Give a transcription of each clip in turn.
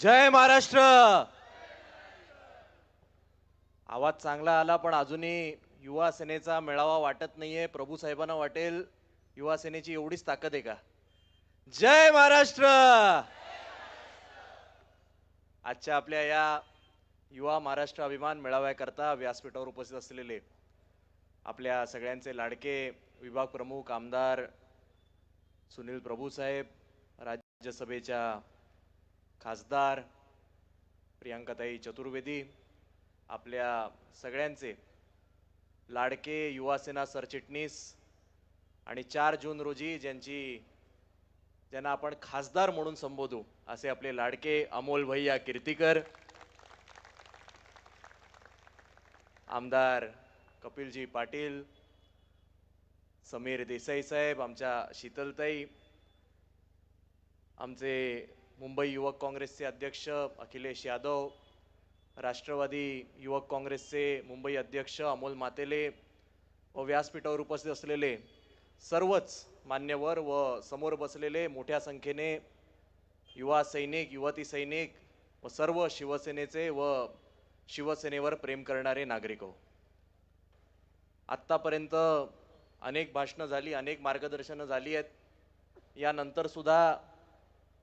जय महाराष्ट्र. आवाज चांगला आला पण अजूनही युवा सेनेचा मेळावा वाटत नाहीये. प्रभू साहेबांना वाटेल युवा सेनेची एवढीच ताकद आहे का? जय महाराष्ट्र. आजच्या आपल्या या युवा महाराष्ट्र अभिमान मेळाव्याकरता व्यासपीठावर उपस्थित असलेले आपल्या सगळ्यांचे लाडके विभाग प्रमुख आमदार सुनील प्रभू साहेब राज्यसभेच्या खासदार प्रियांकाताई चतुर्वेदी आपल्या सगळ्यांचे लाडके युवासेना सरचिटणीस आणि चार जून रोजी ज्यांची ज्यांना आपण खासदार म्हणून संबोधू असे आपले लाडके अमोल भैया कीर्तीकर आमदार कपिलजी पाटील समीर देसाई साहेब आमच्या शीतलताई आमचे मुंबई युवक काँग्रेसचे अध्यक्ष अखिलेश यादव राष्ट्रवादी युवक काँग्रेसचे मुंबई अध्यक्ष अमोल मातेले व व्यासपीठावर उपस्थित असलेले सर्वच मान्यवर व समोर बसलेले मोठ्या संख्येने युवा सैनिक युवती सैनिक व सर्व शिवसेनेचे व शिवसेनेवर प्रेम करणारे नागरिक हो. आत्तापर्यंत अनेक भाषणं झाली अनेक मार्गदर्शनं झाली आहेत. यानंतर सुद्धा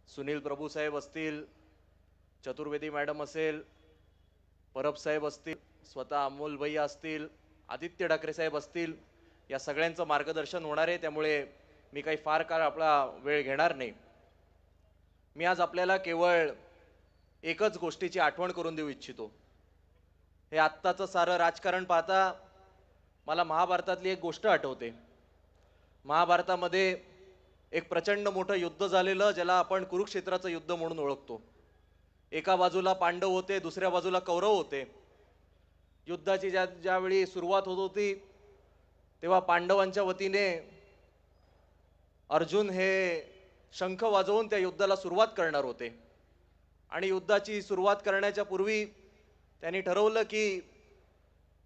सुनील प्रभू साहेब असतील चतुर्वेदी मॅडम असेल परब साहेब असतील स्वतः अमोल भैया असतील आदित्य ठाकरे साहेब असतील या सगळ्यांचं मार्गदर्शन होणार आहे त्यामुळे मी काही फार काळ आपला वेळ घेणार नाही. मी आज आपल्याला केवळ एकच गोष्टीची आठवण करून देऊ इच्छितो. हे आत्ताचं सारं राजकारण पाहता मला महाभारतातली एक गोष्ट आठवते. महाभारतामध्ये एक प्रचंड मोठं युद्ध झालेलं ज्याला आपण कुरुक्षेत्राचं युद्ध म्हणून ओळखतो. एका बाजूला पांडव होते दुसऱ्या बाजूला कौरव होते. युद्धाची ज्या ज्यावेळी सुरुवात होत होती तेव्हा पांडवांच्या वतीने अर्जुन हे शंख वाजवून त्या युद्धाला सुरुवात करणार होते. आणि युद्धाची सुरुवात करण्याच्या पूर्वी त्यांनी ठरवलं की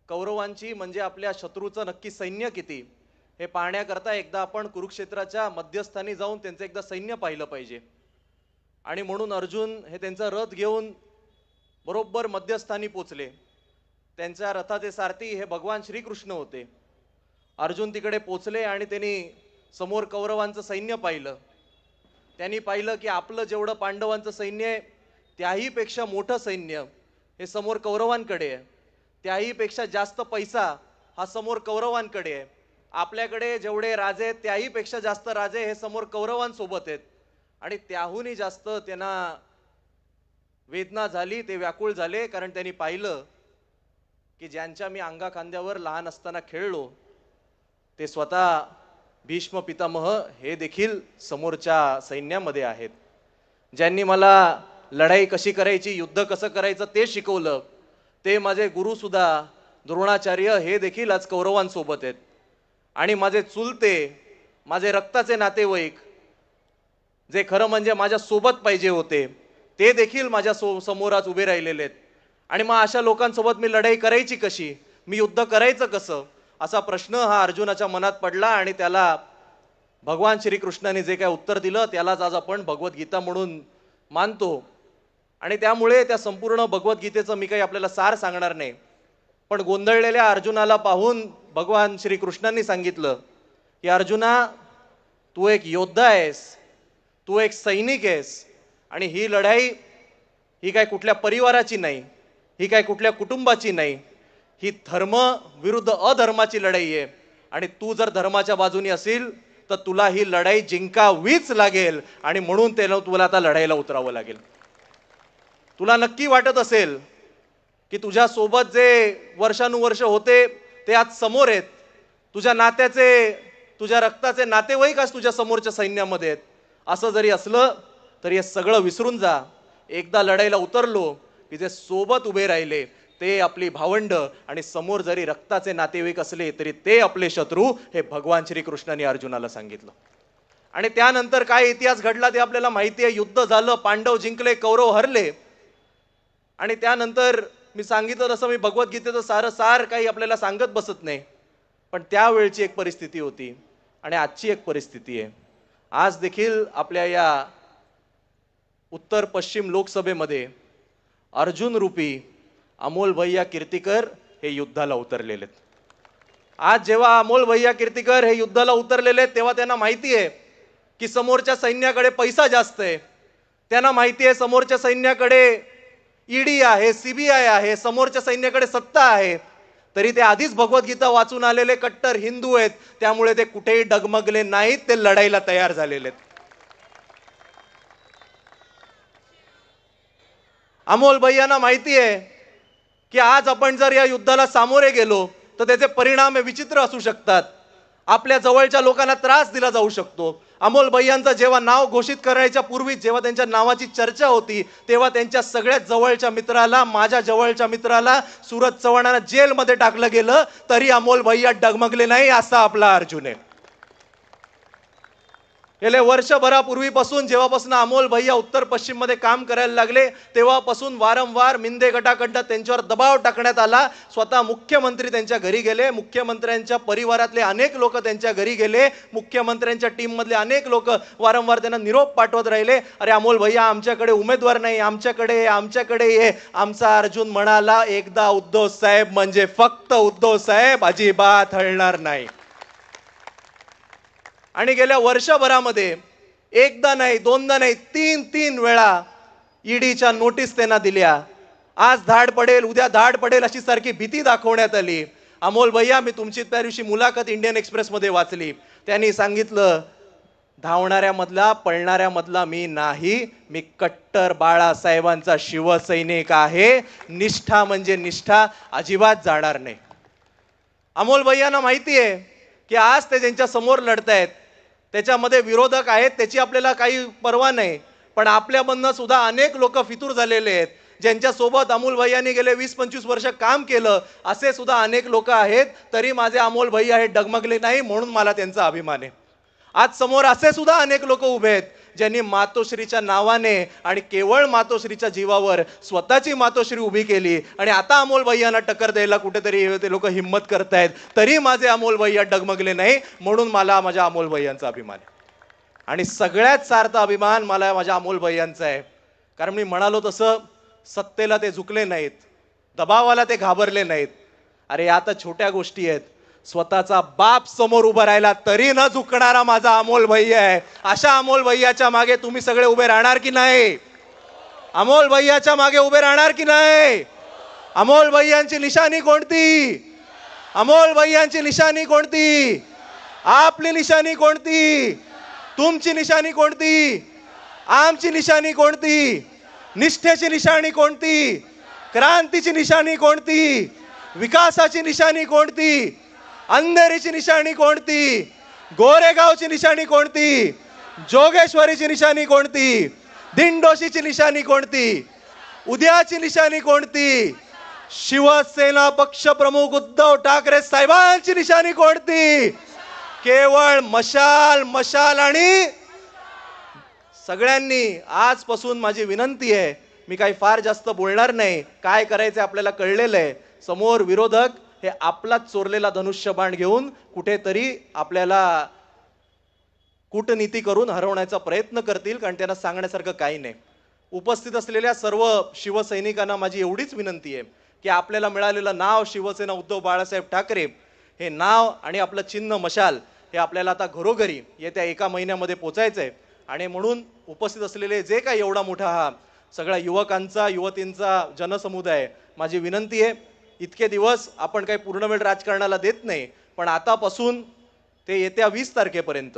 कौरवांची म्हणजे आपल्या शत्रूचं नक्की सैन्य किती हे पाहण्याकरता एकदा आपण कुरुक्षेत्राच्या मध्यस्थानी जाऊन त्यांचं एकदा सैन्य पाहिलं पाहिजे. आणि म्हणून अर्जुन हे त्यांचा रथ घेऊन बरोबर मध्यस्थानी पोचले. त्यांच्या रथाचे सारथी हे भगवान श्रीकृष्ण होते. अर्जुन तिकडे पोचले आणि त्यांनी समोर कौरवांचं सैन्य पाहिलं. त्यांनी पाहिलं की आपलं जेवढं पांडवांचं सैन्य आहे त्याहीपेक्षा मोठं सैन्य हे समोर कौरवांकडे आहे. त्याहीपेक्षा जास्त पैसा हा समोर कौरवांकडे आहे. आपल्याकडे जेवढे राजे आहेत त्याहीपेक्षा जास्त राजे हे समोर कौरवांसोबत आहेत. आणि त्याहूनही जास्त त्यांना वेदना झाली ते व्याकुळ झाले कारण त्यांनी पाहिलं की ज्यांच्या मी अंगा खांद्यावर लहान असताना खेळलो ते स्वतः भीष्म पितामह हे देखील समोरच्या सैन्यामध्ये आहेत. ज्यांनी मला लढाई कशी करायची युद्ध कसं करायचं ते शिकवलं ते माझे गुरुसुद्धा द्रोणाचार्य हे देखील आज कौरवांसोबत आहेत. आणि माझे चुलते माझे रक्ताचे नातेवाईक जे खरं म्हणजे माझ्यासोबत पाहिजे होते ते देखील माझ्या सो समोर आज उभे राहिलेले आहेत. आणि मग अशा लोकांसोबत मी लढाई करायची कशी? मी युद्ध करायचं कसं? असा प्रश्न हा अर्जुनाच्या मनात पडला आणि त्याला भगवान श्रीकृष्णाने जे काय उत्तर दिलं त्यालाच आज आपण भगवद्गीता म्हणून मानतो. आणि त्यामुळे त्या संपूर्ण भगवद्गीतेचं मी काही आपल्याला सार सांगणार नाही. पण गोंधळलेल्या अर्जुनाला पाहून भगवान श्रीकृष्णांनी सांगितलं की अर्जुना तू एक योद्धा आहेस तू एक सैनिक आहेस आणि ही लढाई ही काय कुठल्या परिवाराची नाही ही काय कुठल्या कुटुंबाची नाही ही धर्म विरुद्ध अधर्माची लढाई आहे. आणि तू जर धर्माच्या बाजूनी असेल तर तुला ही लढाई जिंकावीच लागेल आणि म्हणून त्याला तुला आता लढाईला उतरावं लागेल. तुला नक्की वाटत असेल की तुझ्या सोबत जे वर्षानुवर्ष होते ते आज समोर आहेत. तुझ्या नात्याचे तुझ्या रक्ताचे नातेवाईक आज तुझ्या समोरच्या सैन्यामध्ये आहेत. असं जरी असलं तरी हे सगळं विसरून जा. एकदा लढाईला उतरलो की जे सोबत उभे राहिले ते आपली भावंड आणि समोर जरी रक्ताचे नातेवाईक असले तरी ते आपले शत्रू हे भगवान श्रीकृष्णाने अर्जुनाला सांगितलं. आणि त्यानंतर काय इतिहास घडला ते आपल्याला माहिती आहे. युद्ध झालं पांडव जिंकले कौरव हरले. आणि त्यानंतर मी सांगितलं तसं मी भगवद्गीतेचं सारं सार काही आपल्याला सांगत बसत नाही. पण त्यावेळची एक परिस्थिती होती आणि आजची एक परिस्थिती आहे. आज देखील आपल्या या उत्तर पश्चिम लोकसभेमध्ये अर्जुन रूपी अमोल भैया कीर्तिकर हे युद्धाला उतरलेले आहेत आज जेव्हा अमोल भैया कीर्तिकर हे युद्धाला उतरलेले आहेत तेव्हा त्यांना माहिती आहे की समोरच्या सैन्याकडे पैसा जास्त आहे. त्यांना माहिती आहे समोरच्या सैन्याकडे ईडी आहे सीबीआय आहे समोरच्या सैन्याकडे सत्ता आहे. तरी ते आधीच भगवद्गीता वाचून आलेले कट्टर हिंदू आहेत. त्यामुळे ते कुठेही डगमगले नाहीत ते लढाईला तयार झालेले आहेत. अमोल भैयांना माहिती आहे की आज आपण जर या युद्धाला सामोरे गेलो तर त्याचे परिणाम हे विचित्र असू शकतात. आपल्या जवळच्या लोकांना त्रास दिला जाऊ शकतो. अमोल भैयांचं जेव्हा नाव घोषित करायच्या पूर्वी जेव्हा त्यांच्या नावाची चर्चा होती तेव्हा त्यांच्या सगळ्यात जवळच्या मित्राला माझ्या जवळच्या मित्राला सुरत चव्हाणांना जेलमध्ये टाकलं गेलं तरी अमोल भैया डगमगले नाही असा आपला अर्जुन आहे. गेले वर्षभरापूर्वीपासून जेव्हापासून अमोल भैया उत्तर पश्चिममध्ये काम करायला लागले तेव्हापासून वारंवार मिंदे गटाकडनं त्यांच्यावर दबाव टाकण्यात आला. स्वतः मुख्यमंत्री त्यांच्या घरी गेले मुख्यमंत्र्यांच्या परिवारातले अनेक लोक त्यांच्या घरी गेले मुख्यमंत्र्यांच्या टीममधले अनेक लोक वारंवार त्यांना निरोप पाठवत राहिले. अरे अमोल भैया आमच्याकडे उमेदवार नाही आमच्याकडे ये, आमच्याकडे ये. आमचा अर्जुन म्हणाला एकदा उद्धव साहेब म्हणजे फक्त उद्धव साहेब अजिबात हलणार नाही. आणि गेल्या वर्षभरामध्ये एकदा नाही दोनदा नाही तीन तीन वेळा ईडीच्या नोटीस त्यांना दिल्या. आज धाड पडेल उद्या धाड पडेल अशी सारखी भीती दाखवण्यात आली. अमोल भैया मी तुमची त्या दिवशी मुलाखत इंडियन एक्सप्रेसमध्ये वाचली. त्यांनी सांगितलं धावणाऱ्यामधला पळणाऱ्यामधला मी नाही मी कट्टर बाळासाहेबांचा शिवसैनिक आहे. निष्ठा म्हणजे निष्ठा अजिबात जाणार नाही. अमोल भैयांना माहिती आहे की आज ते ज्यांच्या समोर लढतायत त्याच्यामध्ये विरोधक आहेत त्याची आपल्याला काही पर्वा नाही. पण आपल्यामधनं सुद्धा अनेक लोक फितूर झालेले आहेत. ज्यांच्यासोबत अमोल भैयांनी गेले वीस पंचवीस वर्ष काम केलं असे सुद्धा अनेक लोक आहेत तरी माझे अमोल भैया हे डगमगले नाही म्हणून मला त्यांचा अभिमान आहे. आज समोर असे सुद्धा अनेक लोक उभे आहेत ज्यांनी मातोश्रीच्या नावाने आणि केवळ मातोश्रीच्या जीवावर स्वतःची मातोश्री उभी केली. आणि आता अमोल भैयांना टक्कर द्यायला कुठेतरी ते लोक हिंमत करतायत. तरी माझे अमोल भैया डगमगले नाही म्हणून मला माझ्या अमोल भैयांचा अभिमान आहे. आणि सगळ्यात सार्थ अभिमान मला माझ्या अमोल भैयांचा आहे. कारण मी म्हणालो तसं सत्तेला ते झुकले नाहीत. दबावाला ते घाबरले नाहीत. अरे या आता छोट्या गोष्टी आहेत. स्वतःचा बाप समोर उभा राहिला तरी न झुकणारा माझा अमोल भैया आहे. अशा अमोल भैयाच्या मागे तुम्ही सगळे उभे राहणार की नाही? अमोल भैयाच्या मागे उभे राहणार की नाही? अमोल भैयांची निशाणी कोणती? अमोल भैयांची निशाणी कोणती? आपली निशाणी कोणती? तुमची निशाणी कोणती? आमची निशाणी कोणती? निष्ठेची निशाणी कोणती? क्रांतीची निशाणी कोणती? विकासाची निशाणी कोणती? अंधेरीची निशाणी कोणती? गोरेगावची निशाणी कोणती? जोगेश्वरीची निशाणी कोणती? दिंडोशीची निशाणी कोणती? उद्याची निशाणी कोणती? शिवसेना पक्ष प्रमुख उद्धव ठाकरे साहेबांची निशाणी कोणती? केवळ मशाल मशाल आणि सगळ्यांनी आजपासून माझी विनंती आहे मी काही फार जास्त बोलणार नाही. काय करायचं आपल्याला कळलेलं आहे. समोर विरोधक हे आपलाच चोरलेला धनुष्यबाण घेऊन कुठेतरी आपल्याला कूटनीती करून हरवण्याचा प्रयत्न करतील कारण त्यांना सांगण्यासारखं काही नाही. उपस्थित असलेल्या सर्व शिवसैनिकांना माझी एवढीच विनंती आहे की आपल्याला मिळालेलं नाव शिवसेना उद्धव बाळासाहेब ठाकरे हे नाव आणि आपलं चिन्ह मशाल हे आपल्याला आता घरोघरी येत्या एका महिन्यामध्ये पोचायचं आहे. आणि म्हणून उपस्थित असलेले जे काही एवढा मोठा हा सगळ्या युवकांचा युवतींचा जनसमुदाय माझी विनंती आहे इतके दिवस आपण काही पूर्ण वेळ राजकारणाला देत नाही पण आतापासून ते येत्या वीस तारखेपर्यंत.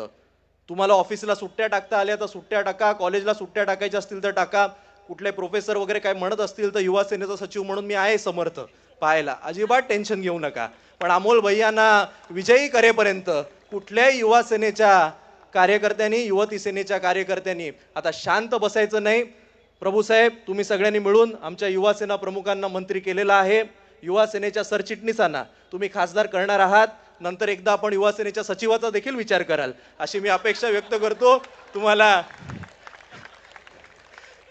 तुम्हाला ऑफिसला सुट्ट्या टाकता आल्या तर सुट्ट्या टाका कॉलेजला सुट्ट्या टाकायच्या असतील तर टाका कुठले प्रोफेसर वगैरे काय म्हणत असतील तर युवा सेनेचा सचिव म्हणून मी आहे समर्थ पाहायला. अजिबात टेन्शन घेऊ नका. पण अमोल भैयांना विजयी करेपर्यंत कुठल्याही युवा सेनेच्या कार्यकर्त्यांनी युवती सेनेच्या कार्यकर्त्यांनी आता शांत बसायचं नाही. प्रभू साहेब तुम्ही सगळ्यांनी मिळून आमच्या युवा सेना प्रमुखांना मंत्री केलेला आहे. युवा सेनेच्या सरचिटणीसांना तुम्ही खासदार करणार आहात. नंतर एकदा आपण युवा सेनेच्या सचिवाचा देखील विचार कराल. अशी मी अपेक्षा व्यक्त करतो. तुम्हाला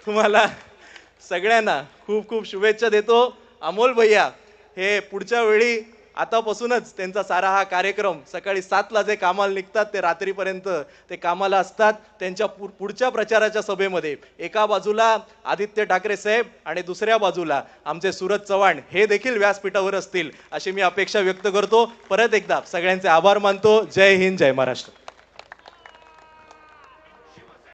तुम्हाला सगळ्यांना खूप खूप शुभेच्छा देतो. अमोल भैया हे पुढच्या वेळी आतापासूनच त्यांचा सारा हा कार्यक्रम सकाळी सातला जे कामाला निघतात ते रात्रीपर्यंत ते कामाला असतात त्यांच्या पु- पुढच्या प्रचाराच्या सभेमध्ये. एका बाजूला आदित्य ठाकरे साहेब आणि दुसऱ्या बाजूला आमचे सूरज चव्हाण हे देखील व्यासपीठावर असतील अशी मी अपेक्षा व्यक्त करतो. परत एकदा सगळ्यांचे आभार मानतो. जय हिंद जय महाराष्ट्र.